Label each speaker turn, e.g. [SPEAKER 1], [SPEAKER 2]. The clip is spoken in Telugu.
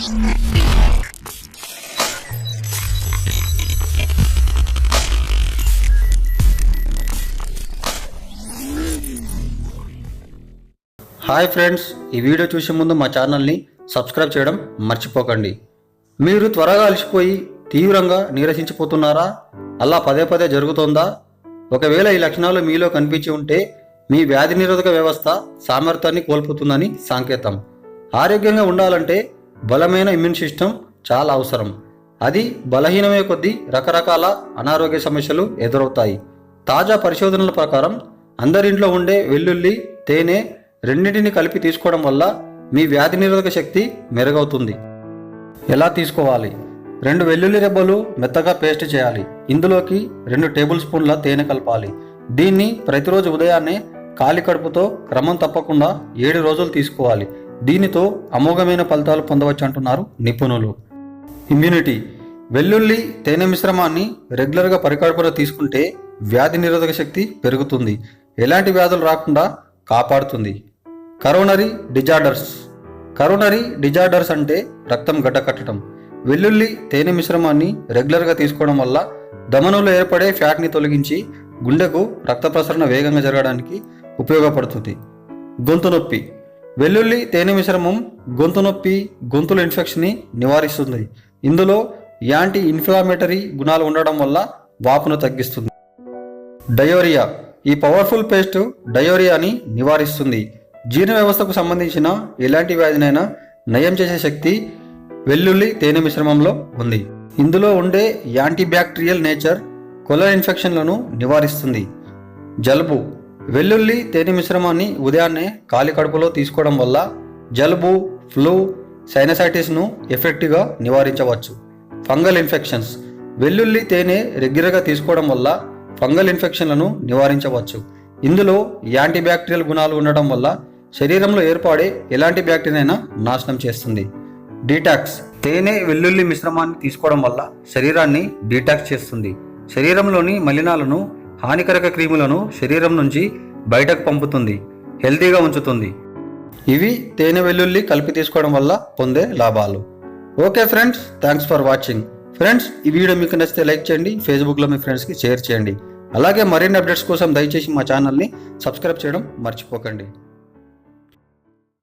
[SPEAKER 1] హాయ్ ఫ్రెండ్స్ ఈ వీడియో చూసే ముందు మా ఛానల్ని సబ్స్క్రైబ్ చేయడం మర్చిపోకండి. మీరు త్వరగా అలసిపోయి తీవ్రంగా నీరసించిపోతున్నారా? అలా పదే పదే జరుగుతోందా? ఒకవేళ ఈ లక్షణాలు మీలో కనిపించి ఉంటే మీ వ్యాధి నిరోధక వ్యవస్థ సామర్థ్యాన్ని కోల్పోతుందని సంకేతం. ఆరోగ్యంగా ఉండాలంటే బలమైన ఇమ్యూన్ సిస్టమ్ చాలా అవసరం. అది బలహీనమే కొద్దీ రకరకాల అనారోగ్య సమస్యలు ఎదురవుతాయి. తాజా పరిశోధనల ప్రకారం అందరింట్లో ఉండే వెల్లుల్లి తేనె రెండింటిని కలిపి తీసుకోవడం వల్ల మీ వ్యాధి నిరోధక శక్తి మెరుగవుతుంది. ఎలా తీసుకోవాలి? రెండు వెల్లుల్లి రెబ్బలు మెత్తగా పేస్ట్ చేయాలి. ఇందులోకి రెండు టేబుల్ స్పూన్ల తేనె కలపాలి. దీన్ని ప్రతిరోజు ఉదయాన్నే ఖాళీ కడుపుతో క్రమం తప్పకుండా ఏడు రోజులు తీసుకోవాలి. దీనితో అమోఘమైన ఫలితాలు పొందవచ్చు అంటున్నారు నిపుణులు. ఇమ్యూనిటీ. వెల్లుల్లి తేనె మిశ్రమాన్ని రెగ్యులర్గా పరికల్పన తీసుకుంటే వ్యాధి నిరోధక శక్తి పెరుగుతుంది. ఎలాంటి వ్యాధులు రాకుండా కాపాడుతుంది. Coronary disorders. కరోనరీ డిజార్డర్స్ అంటే రక్తం గడ్డకట్టడం. వెల్లుల్లి తేనె మిశ్రమాన్ని రెగ్యులర్గా తీసుకోవడం వల్ల దమనంలో ఏర్పడే ఫ్యాట్ని తొలగించి గుండెకు రక్త ప్రసరణ వేగంగా జరగడానికి ఉపయోగపడుతుంది. గొంతు నొప్పి. వెల్లుల్లి తేనె మిశ్రమం గొంతు నొప్పి గొంతుల ఇన్ఫెక్షన్ని నివారిస్తుంది. ఇందులో యాంటీ ఇన్ఫ్లామేటరీ గుణాలు ఉండడం వల్ల వాపును తగ్గిస్తుంది. డయోరియా. ఈ పవర్ఫుల్ పేస్ట్ డయోరియాని నివారిస్తుంది. జీర్ణ వ్యవస్థకు సంబంధించిన ఎలాంటి వ్యాధినైనా నయం చేసే శక్తి వెల్లుల్లి తేనె మిశ్రమంలో ఉంది. ఇందులో ఉండే యాంటీబ్యాక్టీరియల్ నేచర్ కొల ఇన్ఫెక్షన్లను నివారిస్తుంది. జలుబు. వెల్లుల్లి తేనె మిశ్రమాన్ని ఉదయాన్నే ఖాళీ కడుపులో తీసుకోవడం వల్ల జలుబు ఫ్లూ సైనసైటిస్ను ఎఫెక్టివ్గా నివారించవచ్చు. Fungal infections. వెల్లుల్లి తేనె రెగ్యులర్గా తీసుకోవడం వల్ల ఫంగల్ ఇన్ఫెక్షన్లను నివారించవచ్చు. ఇందులో యాంటీబ్యాక్టీరియల్ గుణాలు ఉండడం వల్ల శరీరంలో ఏర్పడే ఎలాంటి బ్యాక్టీరియా నాశనం చేస్తుంది. డీటాక్స్. తేనె వెల్లుల్లి మిశ్రమాన్ని తీసుకోవడం వల్ల శరీరాన్ని డీటాక్స్ చేస్తుంది. శరీరంలోని మలినాలను హానికరక క్రిములను శరీరం నుంచి బయటకు పంపుతుంది హెల్తీగా ఉంచుతుంది. ఇవి తేనె వెల్లుల్లి కలిపి తీసుకోవడం వల్ల పొందే లాభాలు. Okay friends thanks for watching. Friends ఈ వీడియో మీకు నచ్చితే లైక్ చేయండి ఫేస్బుక్లో మీ ఫ్రెండ్స్కి షేర్ చేయండి. అలాగే మరిన్ని అప్డేట్స్ కోసం దయచేసి మా ఛానల్ని సబ్స్క్రైబ్ చేయడం మర్చిపోకండి.